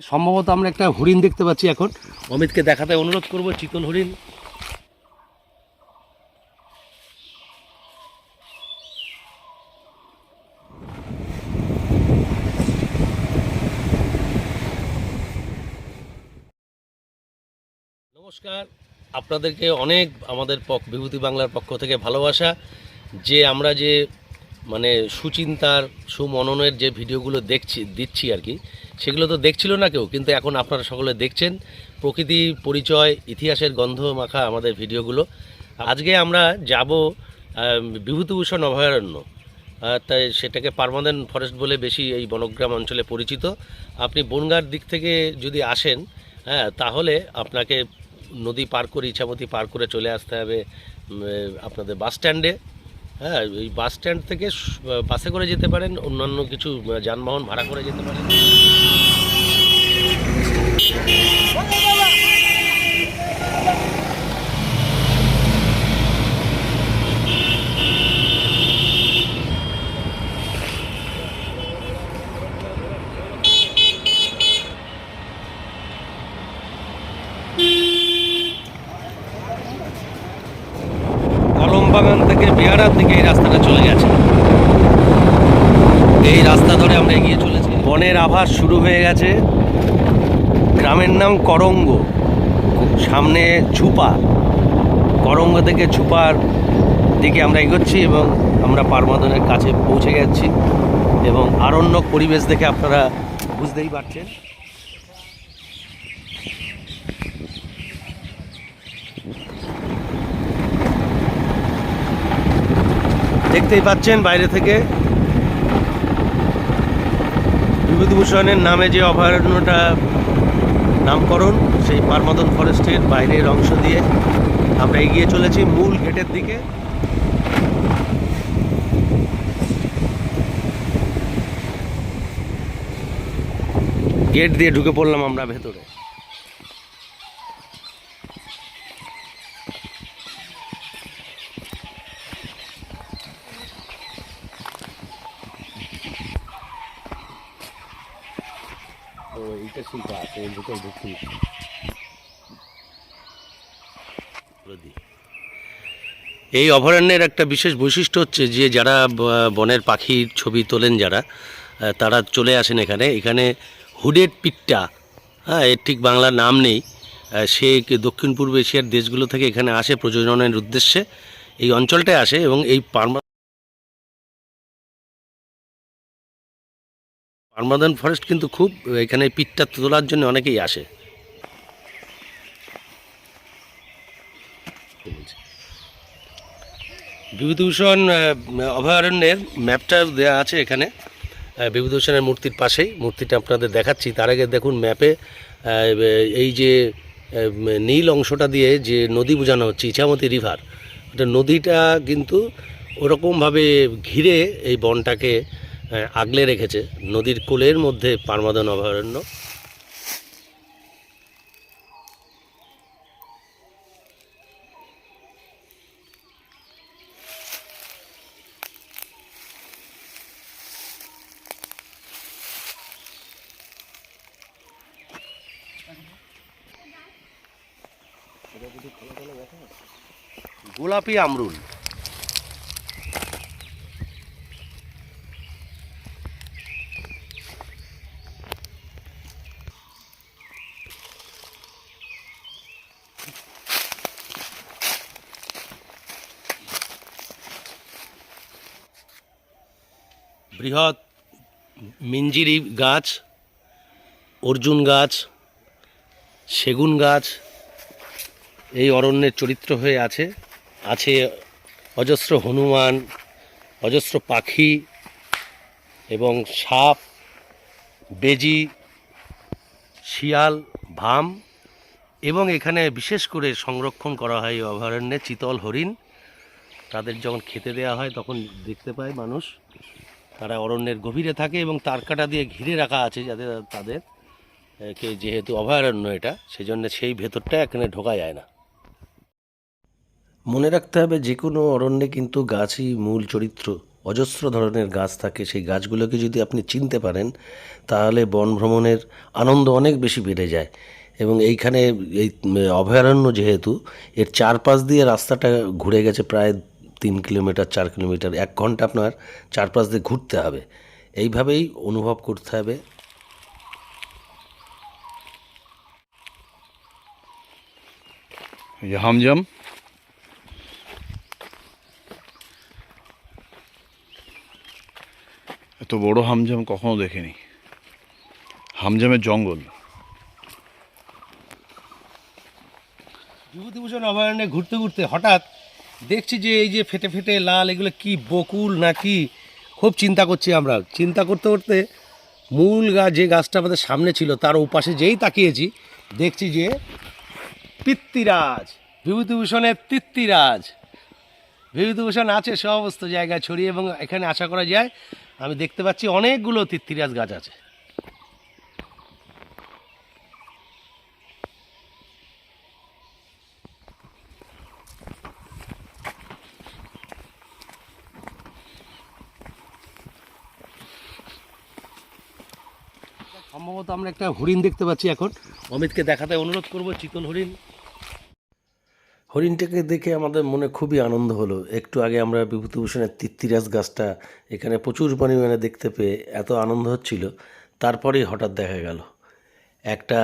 সম্ভবত আমরা একটা হরিণ দেখতে পাচ্ছি এখন। অমিতকে দেখাতে অনুরোধ করব চিকন হরিণ। নমস্কার, আপনাদেরকে অনেক আমাদের পক বিভূতি বাংলার পক্ষ থেকে ভালোবাসা। যে আমরা যে মানে সুচিন্তার, সুমননের যে ভিডিওগুলো দেখছি, দিচ্ছি আর কি, সেগুলো তো দেখছিল না কেউ, কিন্তু এখন আপনারা সকলে দেখছেন। প্রকৃতি, পরিচয়, ইতিহাসের গন্ধ মাখা আমাদের ভিডিওগুলো। আজকে আমরা যাব বিভূতিভূষণ অভয়ারণ্য। তাই সেটাকে পারমানেন্ট ফরেস্ট বলে বেশি এই বনগ্রাম অঞ্চলে পরিচিত। আপনি বনগার দিক থেকে যদি আসেন হ্যাঁ তাহলে আপনাকে নদী পার করে, ইছামতি পার করে চলে আসতে হবে আপনাদের বাস স্ট্যান্ডে। হ্যাঁ এই বাস স্ট্যান্ড থেকে বাসে করে যেতে পারেন, অন্যান্য কিছু যানবাহন ভাড়া করে যেতে পারেন। বাগান থেকে বিহারার দিকে এই রাস্তাটা চলে গেছে। এই রাস্তা ধরে আমরা এগিয়ে চলেছি। বনের আভাস শুরু হয়ে গেছে। গ্রামের নাম করঙ্গ। সামনে ঝুপা। করঙ্গ থেকে ঝুপার দিকে আমরা এগোচ্ছি এবং আমরা পারমাদনের কাছে পৌঁছে গেছি এবং আরণ্যক পরিবেশ দেখে আপনারা বুঝতেই পারছেন। দেখতেই পাচ্ছেন বাইরে থেকে বিভূতিভূষণের নামে যে অভয়ারণ্যটা নামকরণ, সেই পারমাদন ফরেস্টের বাইরের অংশ দিয়ে আমরা এগিয়ে চলেছি মূল গেটের দিকে। গেট দিয়ে ঢুকে পড়লাম আমরা ভেতরে। ও এইটা শিল্প আছে এর ভিতরে ঢুকতে এই অভয়ারণ্যের একটা বিশেষ বৈশিষ্ট্য হচ্ছে যে, যারা বনের পাখির ছবি তোলেন যারা তারা চলে আসেন এখানে। এখানে হুডেড পিট্টা হ্যাঁ এর ঠিক বাংলার নাম নেই। সে দক্ষিণ পূর্ব এশিয়ার দেশগুলো থেকে এখানে আসে প্রজননের উদ্দেশ্যে। এই অঞ্চলটায় আসে এবং এই পারমা পারমাদান ফরেস্ট কিন্তু খুব, এখানে পিঠটা তোলার জন্য অনেকেই আসে। বিভূতিভূষণ অভয়ারণ্যের ম্যাপটা দেওয়া আছে এখানে। বিভূতিভূষণের মূর্তির পাশেই, মূর্তিটা আপনাদের দেখাচ্ছি। তার আগে দেখুন ম্যাপে এই যে নীল অংশটা দিয়ে যে নদী বোঝানো হচ্ছে, ইছামতি রিভার ওটা নদীটা কিন্তু ওরকমভাবে ঘিরে এই বনটাকে আগলে রেখেছে। নদীর কোলের মধ্যে পারমাদন অভয়ারণ্য। গোলাপি আমরুল। বৃহৎ মিঞ্জিরি গাছ, অর্জুন গাছ, সেগুন গাছ এই অরণ্যের চরিত্র হয়ে আছে। আছে অজস্র হনুমান, অজস্র পাখি এবং সাপ, বেজি, শিয়াল, ভাম এবং এখানে বিশেষ করে সংরক্ষণ করা হয় এই অভয়ারণ্যে চিতল হরিণ। তাদের যখন খেতে দেওয়া হয় তখন দেখতে পায় মানুষ। তারা অরণ্যের গভীরে থাকে এবং তার কাটা দিয়ে ঘিরে রাখা আছে যাতে তাদের কে যেহেতু অভয়ারণ্য এটা সেই জন্য সেই ভেতরটা এখানে ঢোকা যায় না। মনে রাখতে হবে যে কোনো অরণ্যে কিন্তু গাছই মূল চরিত্র, অজস্র ধরনের গাছ থাকে। সেই গাছগুলোকে যদি আপনি চিনতে পারেন, তাহলে বন ভ্রমণের আনন্দ অনেক বেশি বেড়ে যায়। এবং এইখানে এই অভয়ারণ্য যেহেতু, এর চারপাশ দিয়ে রাস্তাটা ঘুরে গেছে প্রায় তিন কিলোমিটার চার কিলোমিটার এক ঘণ্টা আপনার চারপাশ দিয়ে ঘুরতে হবে। এইভাবেই অনুভব করতে হবে। হামজাম। এত বড় হামজাম কখনো দেখিনি। হামজামের জঙ্গল। বিভূতিভূষণ অভয়ারণ্যে ঘুরতে ঘুরতে হঠাৎ দেখছি যে এই যে ফেটে ফেটে লাল, এগুলো কি বকুল না কি খুব চিন্তা করছি আমরা। চিন্তা করতে করতে মূল গাছ যে গাছটা আমাদের সামনে ছিল, তার ওপাশে যেই তাকিয়েছি, দেখছি যে পিত্তিরাজ, বিভূতিভূষণের তিত্তিরাজ। বিভূতিভূষণ আছে, সমস্ত জায়গায় ছড়িয়ে এবং এখানে আশা করা যায়, আমি দেখতে পাচ্ছি অনেকগুলো তিত্তিরাজ গাছ আছে। সম্ভবত আমরা একটা হরিণ দেখতে পাচ্ছি এখন। অমিতকে দেখাতে অনুরোধ করব, চিতল হরিণ। হরিণটাকে দেখে আমাদের মনে খুবই আনন্দ হলো। একটু আগে আমরা বিভূতিভূষণের তিত্তিরাজ গাছটা এখানে প্রচুর পরিমাণে দেখতে পেয়ে এত আনন্দ হচ্ছিল। তারপরেই হঠাৎ দেখা গেল। একটা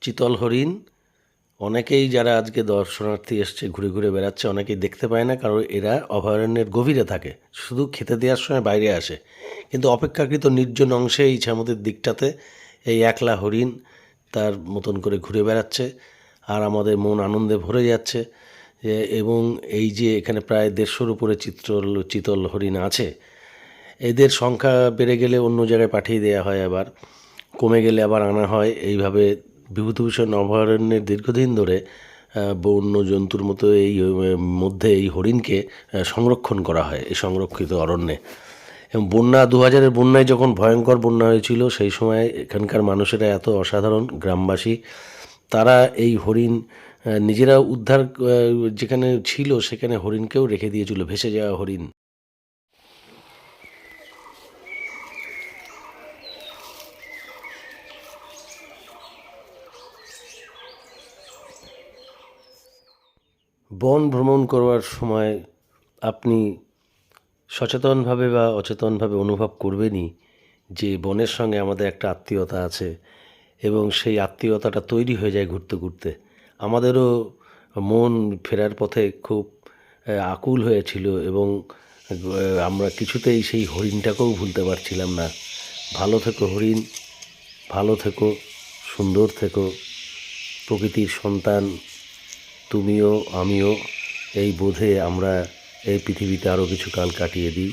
চিতল হরিণ অনেকেই যারা আজকে দর্শনার্থী এসছে, ঘুরে ঘুরে বেড়াচ্ছে, অনেকেই দেখতে পায় না, কারণ এরা অভয়ারণ্যের গভীরে থাকে। শুধু খেতে দেওয়ার সময় বাইরে আসে। কিন্তু অপেক্ষাকৃত নির্জন অংশে এই ছামদের দিকটাতে এই একলা হরিণ তার মতন করে ঘুরে বেড়াচ্ছে আর আমাদের মন আনন্দে ভরে যাচ্ছে এবং এই যে এখানে প্রায় দেড়শোর উপরে চিত্রল, চিতল হরিণ আছে, এদের সংখ্যা বেড়ে গেলে অন্য জায়গায় পাঠিয়ে দেওয়া হয় আবার। কমে গেলে আবার আনা হয়। এইভাবে বিভূতিভূষণ অভয়ারণ্যের দীর্ঘদিন ধরে বন্য জন্তুর মতো এই মধ্যে এই হরিণকে সংরক্ষণ করা হয় এই সংরক্ষিত অরণ্যে। এবং বন্যা দু হাজারের বন্যায় যখন ভয়ঙ্কর বন্যা হয়েছিল, সেই সময় এখানকার মানুষেরা এত অসাধারণ গ্রামবাসী, তারা এই হরিণ নিজেরা উদ্ধার যেখানে ছিল সেখানে হরিণকেও রেখে দিয়েছিল, ভেসে যাওয়া হরিণ। বন ভ্রমণ করবার সময় আপনি সচেতনভাবে বা অচেতনভাবে অনুভব করবেনই যে বনের সঙ্গে আমাদের একটা আত্মীয়তা আছে এবং সেই আত্মীয়তাটা তৈরি হয়ে যায় ঘুরতে ঘুরতে। আমাদেরও মন ফেরার পথে খুব আকুল হয়েছিল এবং আমরা কিছুতেই সেই হরিণটাকেও ভুলতে পারছিলাম না। ভালো থেকো হরিণ, ভালো থেকো, সুন্দর থেকো, প্রকৃতির সন্তান। তুমিও আমিও এই বোধে আমরা এই পৃথিবীতে আরও কিছু কাল কাটিয়ে দিই।